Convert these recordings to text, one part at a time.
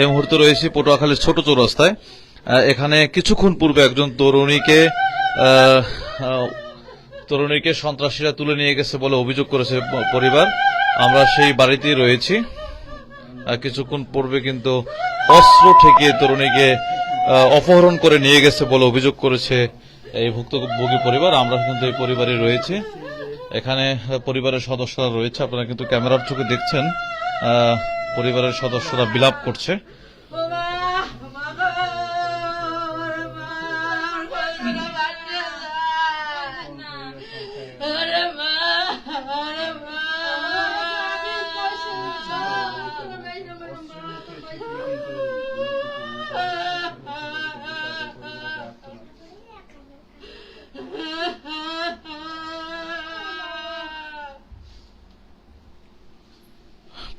এই মুহূর্তে রয়েছি পটুয়াখালীর ছোট চৌরাস্তায়। এখানে কিছুক্ষণ পূর্বে একজন তরুণীকে তরুণীকে সন্ত্রাসীরা তুলে নিয়ে গেছে বলে অভিযোগ করেছে পরিবার। আমরা সেই বাড়িতেই রয়েছি। কিছুক্ষণ পূর্বে কিন্তু অস্ত্র ঠেকিয়ে তরুণীকে অপহরণ করে নিয়ে গেছে বলে অভিযোগ করেছে এই ভুক্তভোগী পরিবার। আমরা কিন্তু এই পরিবারে রয়েছে। এখানে পরিবারের সদস্যরা রয়েছে। আপনারা কিন্তু ক্যামেরার চোখে দেখছেন। আহ, পরিবারের সদস্যরা বিলাপ করছে।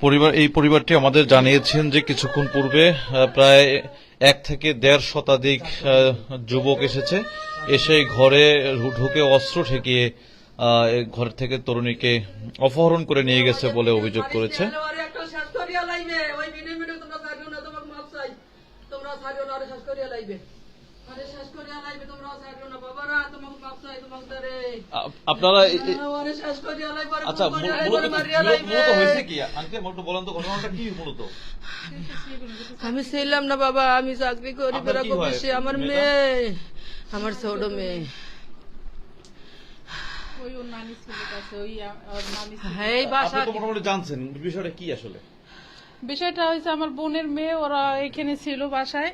পরিবার এই পরিবারটি আমাদের জানিয়েছেন যে কিছুক্ষণ পূর্বে প্রায় এক থেকে দেড় শতাধিক যুবক এসেছে। এসে ঘরে ঢুকে অস্ত্র ঠেকিয়ে ঘর থেকে তরুণীকে অপহরণ করে নিয়ে গেছে বলে অভিযোগ করেছে। তোমরা আপনারা আচ্ছা মূলত হয়েছে কি? আঙ্কেল বলেন তো ঘটনাটা কি মূলত? আমি ছিলাম না বাবা আমি চাকরি করি আপনার বেড়া কি আমার মেয়ে আমার ছোট মেয়ে। হ্যাঁ, এই বাসা মোটামুটি জানছেন বিষয়টা কি আসলে? বিষয়টা হয়েছে আমার বোনের মেয়ে ওরা এখানে ছিল বাসায়।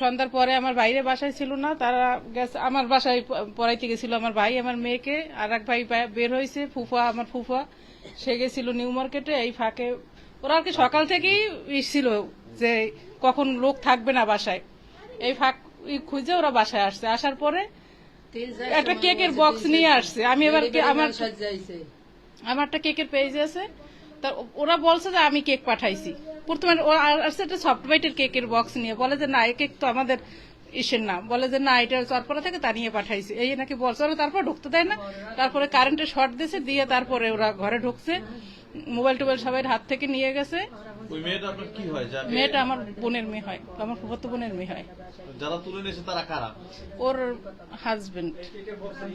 সন্ধ্যার পরে আমার বাইরে বাসায় ছিল না তারা গেছে আমার বাসায় পড়াইতে গেছিল আমার ভাই আমার মেয়েকে আর এক ভাই বের হয়েছে ফুফা আমার ফুফা। সে গেছিল নিউ মার্কেটে এই ফাঁকে। ওরা আর কি সকাল থেকেই ছিল যে কখন লোক থাকবে না বাসায়। এই ফাঁক খুঁজে ওরা বাসায় আসছে। আসার পরে একটা কেকের বক্স নিয়ে আসছে। আমি এবার আমার আমার একটা কেকের পেজ আছে। তা ওরা বলছে যে আমি কেক পাঠাইছি। প্রথমে আসছে একটা সফট কেকের বক্স নিয়ে বলে যে না এই কেক তো আমাদের ইসের না বলে যে না এটা চরপরা থেকে তা নিয়ে পাঠাইছে। এই নাকি বলছে ওরা তারপর ঢুকতে দেয় না। তারপরে কারেন্টে শর্ট দিয়েছে দিয়ে তারপরে ওরা ঘরে ঢুকছে। মোবাইল টোবাইল সবাই হাত থেকে নিয়ে গেছে। ওই মেয়েটা আপনার কি হয়? যা মেয়েটা আমার বোনের মেয়ে হয়। আমার ফুফাতো বোনের মেয়ে হয়। যারা তুলে নিয়েছে তারা কারা? ওর হাজবেন্ড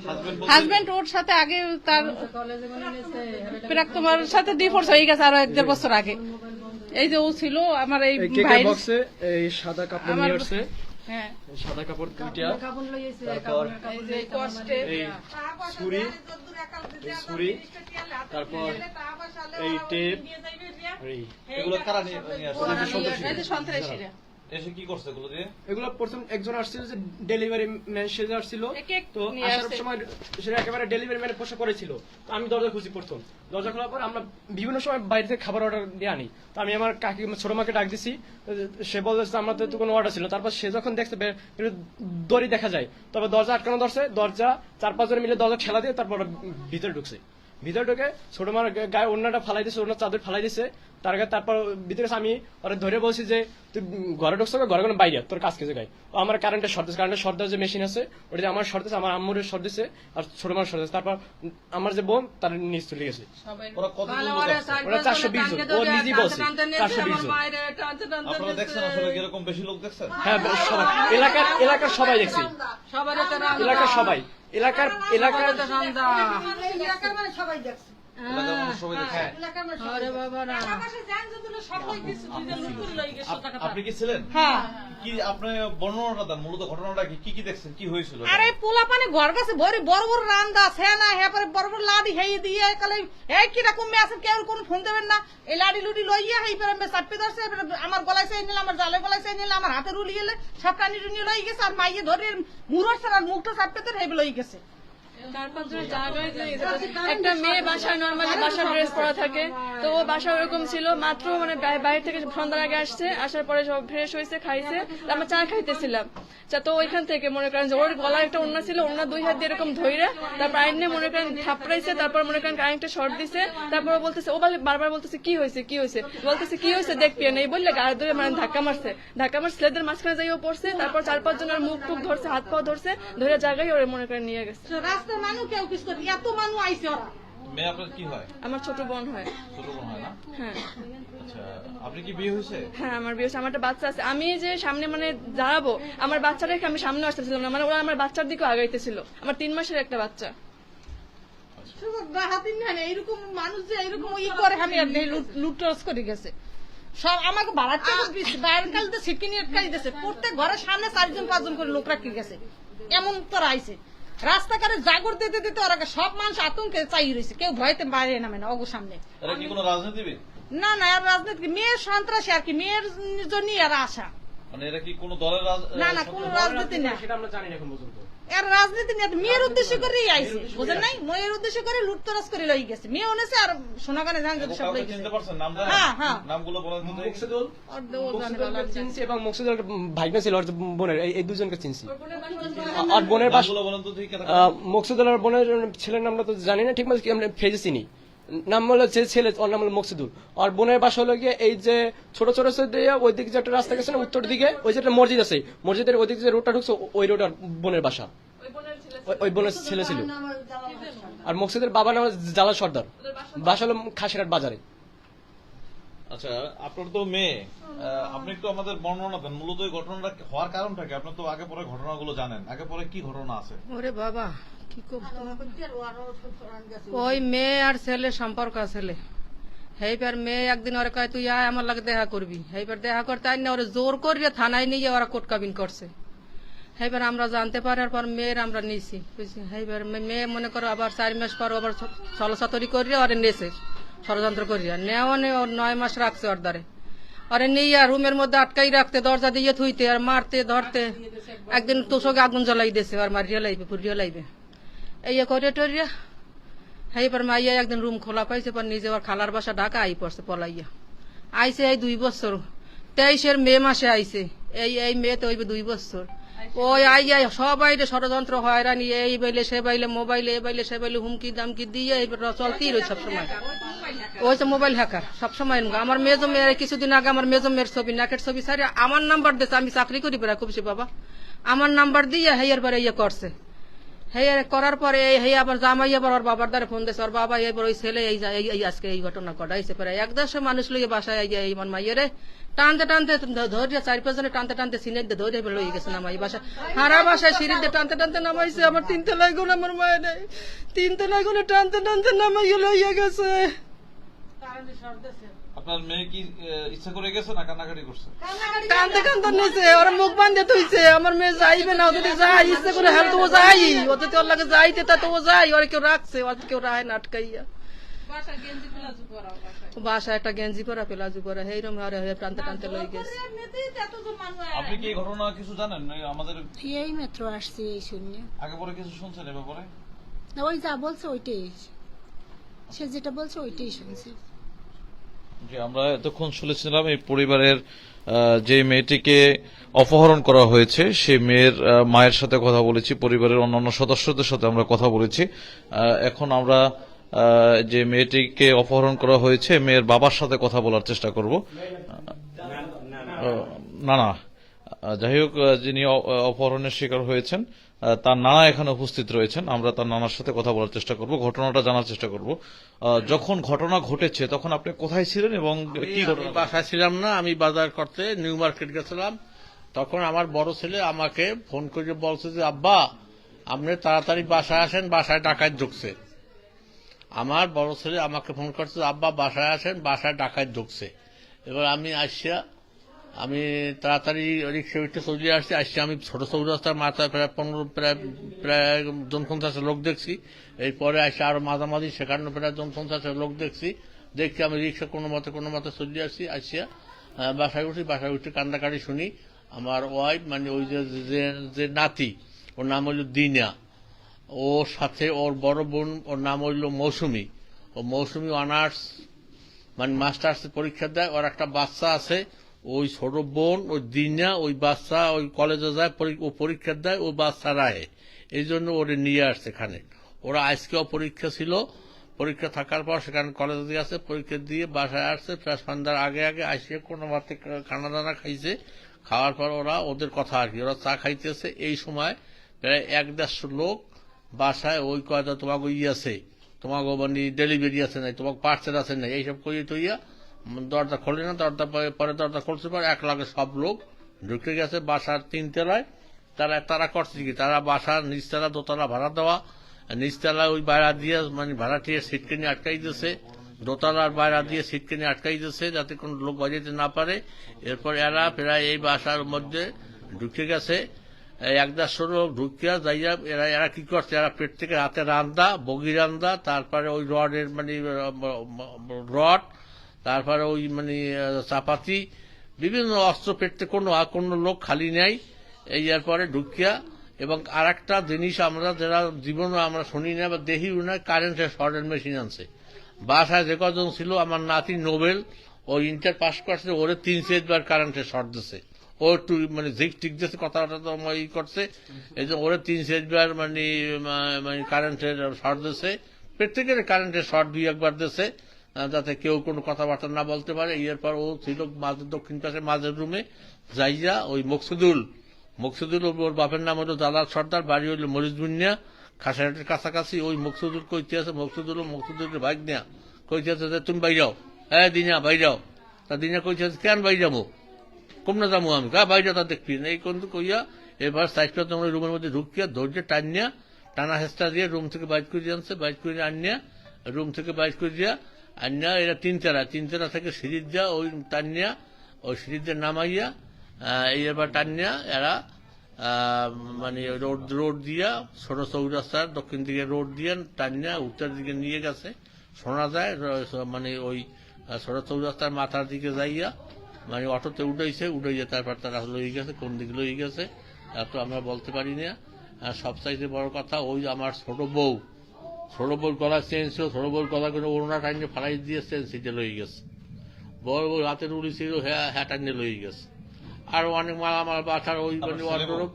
হাজবেন্ড হাজবেন্ড ওর সাথে আগে তার কলেজে নিয়েছে প্রাক তোমার সাথে ডিভোর্স হয়ে গেছে আরও এক দেড় বছর আগে। এই যে ও ছিল আমার এই কেকের বক্সে এই সাদা কাপড় নিয়ে আসছে। হ্যাঁ। সাদা কাপড় দুইটা। কাপড় তারপর এই যে কষ্টে ছুরি ছুরি তারপর এই টেপ এগুলো কারা নিয়ে নিয়ে আসছে? সন্ত্রাসীরা। এসে কি করছে এগুলো দিয়ে? এগুলো প্রথম একজন আসছিল যে ডেলিভারি ম্যান সে যে আসছিল তো আসার সময় সেটা একেবারে ডেলিভারি ম্যানের পোশাক করেছিল তো আমি দরজা খুঁজি প্রথম। দরজা খোলার পর আমরা বিভিন্ন সময় বাইরে থেকে খাবার অর্ডার দিয়ে আনি। তো আমি আমার কাকি ছোট মাকে ডাক দিছি। সে বলছে আমাদের তো কোনো অর্ডার ছিল। তারপর সে যখন দেখছে দড়ি দেখা যায় তবে দরজা আটকানো ধরছে। দরজা চার পাঁচজন মিলে দরজা খেলা দিয়ে তারপর ভিতরে ঢুকছে। ভিতরে ঢুকে ছোট মার গায়ে অন্যটা ফালাই দিছে অন্য চাদর ফালাই দিছে। তার আগে তারপর ভিতরে আমি ওরা ধরে বলছি যে তুই ঘরে ঢুকছো ঘরে কোনো বাইরে তোর কাজ কিছু গায়ে ও আমার কারেন্টের শর্ট কারেন্টের শর্ট যে মেশিন আছে ওটা আমার শর্ট আমার আম্মুর শর্ট দিছে আর ছোট মার শর্ট দিছে। তারপর আমার যে বোন তার নিচ চলে গেছে। সবাই ওরা বাস 420 জন। ও নিজেই বলছে, টানতে নিয়েছে 420 আমার জন। বাইরে টানতে টানতে আপনারা দেখছেন আসলে নিয়েছে। কীরকম বেশি লোক দেখছেন? হ্যাঁ সবাই। এলাকার এলাকার সবাই দেখছি। এলাকার সবাই। এলাকার এলাকার মানে সবাই দেখছে। এলাকার মানুষ সবাই দেখছে এলাকার আরে বাবা না। আপ- আপনি কি ছিলেন? হ্যাঁ। কি আপনি বর্ণনাটা দেন মূলত ঘটনাটা কি কি কি দেখছেন কি হয়েছিল? আরে পোলা পানি ঘর কাছে বড় বড় রান্দা সেনা হ্যাঁ বড় বড় লাডি হেই দিয়ে কালে এই কীরকম মে কেউ কোন ফোন দেবেন না। এই লাডি লুডি লইয়া হেই পরে মে চাপে ধরছে আমার গলায় চাই নিলে আমার জালে গলায় চাই নিলে আমার হাতে রুলি গেলে সব টানি টুনি লই গেছে আর মাইয়ে ধরে মুরর ছাড়া মুখটা চাপে ধরে হেই লই গেছে। একটা মেয়ে বাসায় নর্মালি বাসার ড্রেস পরা থাকে। তো ও বাসা ওরকম ছিল, মাত্র মানে বাইরে থেকে সন্ধ্যার আগে আসছে, আসার পরে সব ফ্রেশ হয়েছে, খাইছে, আমরা চা খাইতেছিলাম। তো ওইখান থেকে মনে করেন যে ওর গলায় একটা অন্য ছিল অন্য দুই হাত দিয়ে এরকম ধইরে, তারপর আইনে মনে করেন থাপড়াইছে, তারপর মনে করেন কারেন্টটা শর্ট দিছে, তারপর বলতেছে, ও বারবার বলতেছে, কি হয়েছে কি হয়েছে? বলতেছে, কি হয়েছে দেখবি না এই বললে গায়ে ধরে মানে ধাক্কা মারছে। ধাক্কা মার ছেলেদের মাঝখানে যাইও পড়ছে, তারপর চার পাঁচ জনের মুখ টুক ধরছে হাত পাও ধরছে ধরে জায়গায় ওরে মনে করেন নিয়ে গেছে। রাস্তার মানুষ কেউ কিছু করে এত মানুষ আইছে ওরা। মেয়ে আপনার কি হয়? আমার ছোট বোন হয়। ছোট বোন হয় না? হ্যাঁ। আচ্ছা আপনি কি বিয়ে হয়েছে? হ্যাঁ আমার বিয়ে হয়েছে। আমার একটা বাচ্চা আছে। আমি যে সামনে মানে দাঁড়াবো আমার বাচ্চা রেখে আমি সামনে আসতেছিলাম না। মানে ওরা আমার বাচ্চার দিকেও আগাইতেছিল। আমার তিন মাসের একটা বাচ্চা। এইরকম মানুষ যে এইরকম ই করে আমি লুটরস করে গেছে। সব আমাকে নিয়ে আটকাই দিয়েছে প্রত্যেক ঘরের সামনে চারজন পাঁচজন করে লোক রাখি গেছে। এমন তোর আইছে রাস্তাঘাটে জাগর দিতে দিতে ওরা সব মানুষ আতঙ্কে চাই রয়েছে। কেউ ভয়তে বাইরে নামে না অগো সামনে। না না আর রাজনীতি মেয়ের সন্ত্রাসী আর কি মেয়ের জন্যই আর আশা মানে এরা কি কোনো দলের না না কোন কোনো রাজনীতি না। সেটা আমরা জানি না এখন পর্যন্ত। এর রাজনীতি নিয়ে মেয়ের উদ্দেশ্য আইছে বুঝেন নাই? মেয়ের উদ্দেশ্য করে লুটতরাজ করে লই গেছে। মেয়ে অনেছে আর সোনাগানে সব লই গেছে। হ্যাঁ, হ্যাঁ। নামগুলো বলেন তো মুকসিদুল। চিনছি এবং মুকসিদুল ভাইনা ছিল ওর বোনের এই- দুজনকে চিনছি। আর বোনের বাস নামগুলো বলেন তো দেখি কেটা- মকসুদুল আর বোনের ছেলের নামটা তো জানি না ঠিক মতো কি আমরা ফেজে চিনি। নাম হলো যে ছেলে ওর নাম হলো মকসুদুল। আর বোনের বাসা হলো গিয়ে এই যে ছোট ছোট দিয়ে ওই দিকে যে একটা রাস্তা গেছে না উত্তর দিকে ওই যে একটা মসজিদ আছে মসজিদের ওই দিকে যে রোডটা ঢুকছে ওই রোড আর বোনের বাসা। ওই- ওই বোনের ছেলে ছিল। আর মকসুদের বাবা নাম হলো জালাল সর্দার। বাসা হলো খাসিরহাট বাজারে। আচ্ছা আপনার তো মেয়ে। আপনি একটু আমাদের বর্ণনা দেন। মূলত এই ঘটনাটা হওয়ার কারণটা কি? আপনি তো আগে পরে ঘটনাগুলো জানেন। আগে পরে কি ঘটনা আছে? ওরে বাবা। ওই মেয়ে আর ছেলে সম্পর্ক ছেলে হেইবার মেয়ে একদিন ওরা কয় তুই আয় আমার লাগে দেখা করবি। হেইবার দেখা করতে আইন না ওরা জোর করিয়ে থানায় নিয়ে ওরা কোট কাবিন করছে। হেইবার আমরা জানতে পারার পর মেয়ের আমরা নিয়েছি বুঝছি? হেইবার মেয়ে মনে করো আবার চার মাস পর আবার ছলসাতরি করিয়ে ওরে নেছে ষড়যন্ত্র করিয়া। নেওয়া নে ওর নয় মাস রাখছে ওর দ্বারে। আরে নিয়ে রুমের মধ্যে আটকাই রাখতে দরজা দিয়ে থুইতে আর মারতে ধরতে একদিন তোষকে আগুন জ্বলাই দিয়েছে আর মারিয়া লাইবে পুরিয়া লাইবে এই করে টরিয়া হাই পর মাইয়া একদিন রুম খোলা পাইছে পর নিজে ওর খালার বাসা ঢাকা আই পড়ছে পলাইয়া। আইছে এই দুই বছর। তেইশের মে মাসে আইছে। এই এই মে তো হইবে দুই বছর। ওই আই যাই সবাই ষড়যন্ত্র হয়রানি, এই বাইলে, সে বাইলে, মোবাইলে এ বাইলে, সে বাইলে হুমকি, দামকি দিয়ে এই চলতেই রয়েছে সবসময়। ওই তো মোবাইল হ্যাকার সবসময়। আমার মেজো মেয়ের কিছুদিন আগে আমার মেজো মেয়ের ছবি, নাকের ছবি সারি আমার নাম্বার দিয়েছে আমি চাকরি করি বেড়া খুবছি বাবা। আমার নাম্বার দিয়ে হেয়ার পরে ইয়ে করছে। হে করার পরে এই হে আবার জামাই আবার ওর বাবার দ্বারা ফোন দিয়েছে, ওর বাবা এবার ওই ছেলে, এই আজকে এই ঘটনা ঘটাইছে পরে এক মানুষ লইয়ে বাসায় এই মন মাইয়ে টানতে টানতে ধৈর্য চার পাঁচজনে টানতে টানতে সিনে দিয়ে ধৈর্য লই গেছে নামাই বাসা। হারা বাসায় সিঁড়ি দিয়ে টানতে টানতে নামাইছে আমার তিন তলায়গুলো আমার মায়ের তিন তলায়গুলো টানতে টানতে নামাইয়ে লইয়া গেছে। আপনার মেয়ে কি ইচ্ছা করে গেছে না কান্নাকাটি করছে? কান্দতে কান্দতে নিছে ওরা মুখ বান্ধে থইছে আমার মেয়ে যাইবে না ওদের যাই ইচ্ছে করে হেল তো ও যাই ওদের তো ওর লাগে যাইতে তা তো ও যাই ওরা কেউ রাখছে ওর কেউ রায় না আটকাইয়া। বাসা একটা গেঞ্জি পরা পেলাজু পরা হেইরম আরে হে টানতে টানতে লই গেছে আপনি কি এই ঘটনা কিছু জানেন? আমাদের এই মাত্র আসছে এই শূন্য। আগে পরে কিছু শুনছেন এ ব্যাপারে? না ওই যা বলছে ওইটাই। সে যেটা বলছে ওইটাই শুনছি। জি আমরা এতক্ষণ শুনেছিলাম এই পরিবারের যে মেয়েটিকে অপহরণ করা হয়েছে, সে মেয়ের মায়ের সাথে কথা বলেছি, পরিবারের অন্যান্য সদস্যদের সাথে আমরা কথা বলেছি। এখন আমরা যে মেয়েটিকে অপহরণ করা হয়েছে, মেয়ের বাবার সাথে কথা বলার চেষ্টা করব। না না। যাই হোক যিনি অপহরণের শিকার হয়েছেন তার নানা এখানে উপস্থিত রয়েছেন। আমরা তার নানার সাথে কথা বলার চেষ্টা করব ঘটনাটা জানার চেষ্টা করব। যখন ঘটনা ঘটেছে তখন আপনি কোথায় ছিলেন এবং কি ঘটনা বাসায় ছিলাম না আমি বাজার করতে নিউ মার্কেট গেছিলাম। তখন আমার বড় ছেলে আমাকে ফোন করে বলছে যে আব্বা আপনি তাড়াতাড়ি বাসায় আসেন বাসায় ডাকাত ঢুকছে। আমার বড় ছেলে আমাকে ফোন করছে যে, আব্বা বাসায় আসেন বাসায় ডাকাত ঢুকছে। এবার আমি আসিয়া আমি তাড়াতাড়ি রিক্সা উঠে চলে আসছি আসছি আমি ছোট চৌরাস্তার মাথায় প্রায় পনেরো, প্রায় প্রায় জনপঞ্চাশের লোক দেখছি। এরপরে আসে আরও মাঝামাঝি সেখানে প্রায় জনপঞ্চাশের লোক দেখছি। দেখছি আমি রিক্সা কোনো মতে কোনো মতে চলে আসছি, আসিয়া বাসায় উঠি, বাসায় উঠে কান্দাকাটি শুনি। আমার ওয়াইফ মানে ওই যে, যে- যে নাতি, ওর নাম হইল দিনা ওর সাথে ওর বড় বোন, ওর নাম হইল মৌসুমি। ও মৌসুমি অনার্স মানে মাস্টার্স পরীক্ষা দেয়। ওর একটা বাচ্চা আছে ওই ছোট বোন, ওই দিনা ওই বাচ্চা, ওই কলেজে যায় ও পরীক্ষা দেয়, ও বাচ্চা রায় এই জন্য ওরে নিয়ে আসছে এখানে। ওরা আজকেও পরীক্ষা ছিল। পরীক্ষা থাকার পর সেখানে কলেজে দিয়ে আসছে পরীক্ষা দিয়ে বাসায় আসছে। প্রায় সন্ধ্যার আগে আগে আসিয়ে কোনো মতে খানা দানা খাইছে। খাওয়ার পর ওরা ওদের কথা আর কি, ওরা চা খাইতেছে। এই সময় প্রায় এক দেড়শো লোক বাসায় ওই কয়টা তোমাকে ই আছে তোমাকে মানে ডেলিভারি আছে নাই তোমাকে পার্সেল আছে নাই, এইসব করিয়ে তৈয়া দরজা খোলে না, দরজা পরে- দরজা খুলছে পর এক লাগে সব লোক ঢুকে গেছে বাসার তিন তলায়। তারা তারা করছে কি? তারা বাসার নিচতলা দোতলা ভাড়া দেওয়া। নিচতলা ওই বাইরা দিয়ে মানে ভাড়াটিয়ে সিটকে নিয়ে আটকাই দিয়েছে। দোতলার বাইরা দিয়ে সিটকে নিয়ে আটকাই দিয়েছে যাতে কোনো লোক বাজাইতে না পারে। এরপর এরা প্রায় এই বাসার মধ্যে ঢুকে গেছে। এক দেড়শো লোক ঢুকিয়া যাইয়া এরা এরা কি করছে? এরা পেট থেকে হাতে রান্দা, বগি রান্দা, তারপরে ওই রডের মানে রড তারপরে ওই মানে চাপাতি, বিভিন্ন অস্ত্র পেটতে কোনো কোনো লোক খালি নেই। এই এরপরে ঢুকিয়া, এবং আর একটা জিনিস আমরা যারা জীবনে আমরা শুনি না বা দেখিও না কারেন্টের শর্টের মেশিন আনছে। বাসায় যে কজন ছিল, আমার নাতি নোবেল, ও ইন্টার পাস করছে, ওরে তিন চারবার কারেন্টের শর্ট দিছে। ও একটু মানে ঝিক টিক দিচ্ছে কথাটা তো ই করছে। এই যে ওরে তিন চারবার মানে মানে কারেন্টের শর্ট দিছে। প্রত্যেকের কারেন্টের শর্ট দুই একবার দিছে। যাতে কেউ কোনো কথাবার্তা না বলতে পারে। এরপর ও ছিল মাঝের দক্ষিণ পাশে, মাঝের রুমে যাইয়া ওই মকসুদুল। মকসুদুল ওর বাপের নাম হলো দাদার সর্দার, বাড়ি হইল মরিচ বুনিয়া। খাসাহাটের কাছাকাছি ওই মকসুদুল কইতে আছে, মকসুদুল ও মকসুদুলের ভাগ নেয়া। কইতে আছে যে, তুমি বাই যাও। হ্যাঁ দিনা বাই যাও। তা দিনা কইতে আছে কেন বাই যাব? কম না যাব আমি। কা বাই যাও, তা দেখবি এই কিন্তু কইয়া এবার সাইডটা তোমার রুমের মধ্যে ঢুকিয়া ধৈর্য টানিয়া টানা হেস্তা দিয়ে রুম থেকে বাইর করে দিয়ে আনছে। বাইর করে আনিয়া রুম থেকে বাইর করে দিয়া আনিয়া এরা তিনতলা তিনতলা থেকে সিঁড়ি দেওয়া ওই টানিয়া ওই দিয়ে নামাইয়া এই এবার টানিয়া এরা মানে রোড রোড দিয়া ছোট চৌরাস্তার দক্ষিণ দিকে রোড দিয়ে টানিয়া উত্তর দিকে নিয়ে গেছে। শোনা যায় মানে ওই ছোট চৌরাস্তার মাথার দিকে যাইয়া মানে অটোতে উঠাইছে, উঠাইয়া তারপর তারা লই গেছে, কোন দিকে লই গেছে, তা তো আমরা বলতে পারি না। আর সবচাইতে বড় কথা, ওই আমার ছোট বউ বউর গলা চেঞ্জ ছিল বউর গলা করে ওড়না টাইনে ফালাই দিয়ে চেঞ্জ সিটে লই গেছে। বড় বড় হাতের উড়ি ছিল হ্যাঁ হ্যাঁ টাইনে লই গেছে। আর অনেক মালামাল বাসার ওই মানে ওয়ার্ডরোব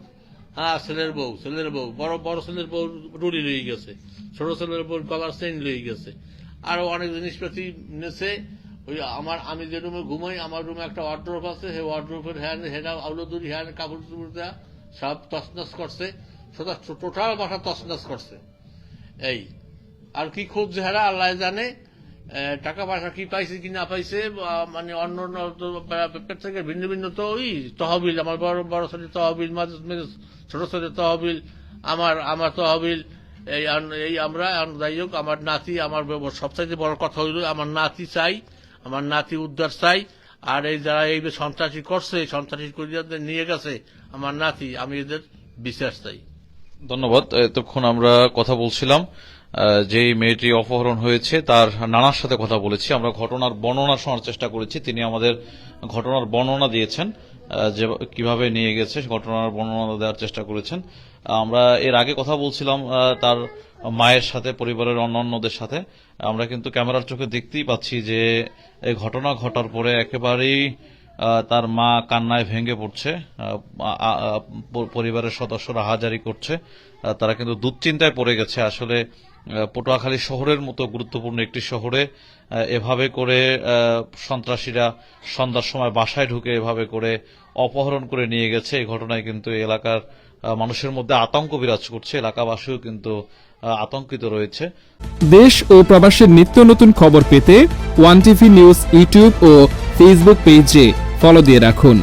হ্যাঁ ছেলের বউ ছেলের বউ। বড় বড় ছেলের বউ রুড়ি লই গেছে। ছোট ছেলের বউ গলার চেন লই গেছে। আরও অনেক জিনিসপাতি নেছে। ওই আমার আমি যে রুমে ঘুমাই আমার রুমে একটা ওয়ার্ড্রোপ আছে। সেই ওয়ার্ড্রোপের হ্যান্ড হেডা আউলো দুরি হ্যান্ড কাপড় চুপড় দেয়া সব তসনস করছে। সেটা টোটাল বাসা তসনস করছে। এই আর কি খুব চেহারা আল্লাহ জানে টাকা পয়সা কি পাইছে কি না পাইছে মানে অন্য অন্য থেকে ভিন্ন ভিন্ন তো ওই তহবিল, আমার বড় বড় ছেলে তহবিল ছোট ছেলে তহবিল, আমার আমার তহবিল, এই এই আমরা যাই হোক, আমার নাতি, আমার সবচাইতে বড় কথা হইল আমার নাতি চাই, আমার নাতি উদ্ধার চাই, আর এই যারা এই সন্ত্রাসী করছে, সন্ত্রাসী করিয়া নিয়ে গেছে, আমার নাতি, আমি এদের বিশ্বাস চাই। ধন্যবাদ, এতক্ষণ আমরা কথা বলছিলাম। যেই মেয়েটি অপহরণ হয়েছে, তার নানার সাথে কথা বলেছি। আমরা ঘটনার বর্ণনা শোনার চেষ্টা করেছি। তিনি আমাদের ঘটনার বর্ণনা দিয়েছেন যে কীভাবে নিয়ে গেছে ঘটনার বর্ণনা দেওয়ার চেষ্টা করেছেন। আমরা এর আগে কথা বলছিলাম তার মায়ের সাথে, পরিবারের অন্যান্যদের সাথে। আমরা কিন্তু ক্যামেরার চোখে দেখতেই পাচ্ছি যে এই ঘটনা ঘটার পরে একেবারেই তার মা কান্নায় ভেঙে পড়ছে পরিবারের সদস্যরা হাজারি করছে তারা কিন্তু দুশ্চিন্তায় পড়ে গেছে। আসলে পটুয়াখালী শহরের মতো গুরুত্বপূর্ণ একটি শহরে এভাবে করে সন্ত্রাসীরা সন্ধ্যার সময় বাসায় ঢুকে এভাবে করে অপহরণ করে নিয়ে গেছে। এই ঘটনায় কিন্তু এলাকার মানুষের মধ্যে আতঙ্ক বিরাজ করছে। এলাকাবাসীও কিন্তু আতঙ্কিত রয়েছে। দেশ ও প্রবাসের নিত্য নতুন খবর পেতে ওয়ান টিভি নিউজ, ইউটিউব ও ফেসবুক পেজে ফলো দিয়ে রাখুন।